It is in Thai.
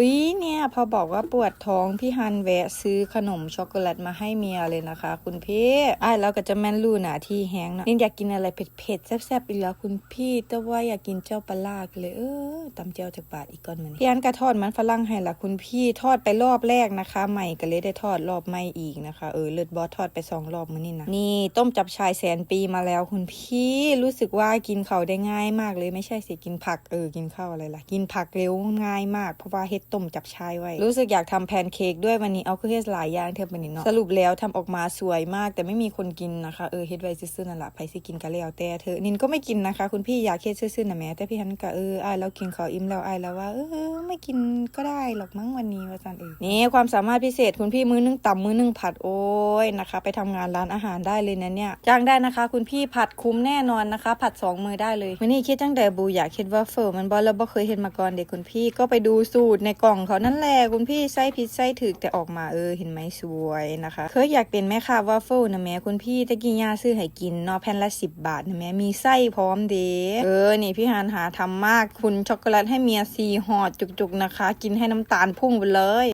อุ้ย เนี่ยพอบอกว่าปวดท้องพี่ฮันแวะซื้อขนมช็อกโกแลตมาให้เมียเลยนะคะ คุณพี่ไอ้ายแล้วก็จะแม่นรู้หนาที่แห้งเนาะนี่อยากกินอะไรเผ็ดๆแซ่บๆอีกแล้วคุณพี่แต่ว่าอยากกินเจ้าปลาลากเลยเออตำเจียวจากบาทอีกก้อนมันพี่ฮันก็ทอดมันฝรั่งให้ละคุณพี่ทอดไปรอบแรกนะคะ ใหม่ก็เลยได้ทอดรอบใหม่อีกนะคะเออเลือดบอสทอดไปสองรอบมื้อนี่นะนี่ต้มจับชายแสนปีมาแล้วคุณพี่รู้สึกว่ากินเขาวได้ง่ายมากเลยไม่ใช่สิกินผักเออกินข้าวอะไรล่ะกินผักเร็วง่ายมากเพราะว่าเฮ็ดต้มจับชายไว้ รู้สึกอยากทำแพนเค้กด้วยวันนี้เอาเครื่องเทศหลายอย่างเทียบกันนี่เนาะสรุปแล้วทำออกมาสวยมาก แต่ไม่มีคนกินนะคะเออเฮ็ดไว้ซื่อๆนั่นแหละไผสิกินก็แล้วแต่เธอะนินก็ไม่กินนะคะ คุณพี่อยากเฮ็ดซื่อๆนะแม่แต่พี่ฮันก็เอออายเรากินข้าวอิ่มแล้วอายแล้วว่าเออไม่กินก็ได้หรอกมั้งวันนี้ว่าซั่นเออนี่ความสามารถพิเศษคุณพี่มือนึงต่ำมือนึงผัดโอ้ยนะคะ ไปทำงานร้านอาหารได้เลยนะเนี่ยจ้างได้นะคะ คุณพี่ผัดคุ้มแน่นอนนะคะ ผัดสองมือได้เลยวันนี้คิดจังแต่บูอยากคิดว่าเฟอร์มันบอแล้วบ่เคยเห็นมาก่อนเด็กคุณพี่ก็ไปดูสูตรในกล่องเขานั่นแหละคุณพี่ไส้พิษไส้ถึกแต่ออกมาเออเห็นไหมสวยนะคะ เคยอยากเป็นแม่ค้าวาฟเฟิลนะแม่คุณพี่ตะกี้ย่าซื้อให้กินนอแผ่นละสิบบาทนะแม่มีไส้พร้อมเด้เออนี่พี่ฮานหาทำมากคุณช็อกโกแลตให้เมียซีหอดจุกๆนะคะ กินให้น้ำตาลพุ่งไปเลย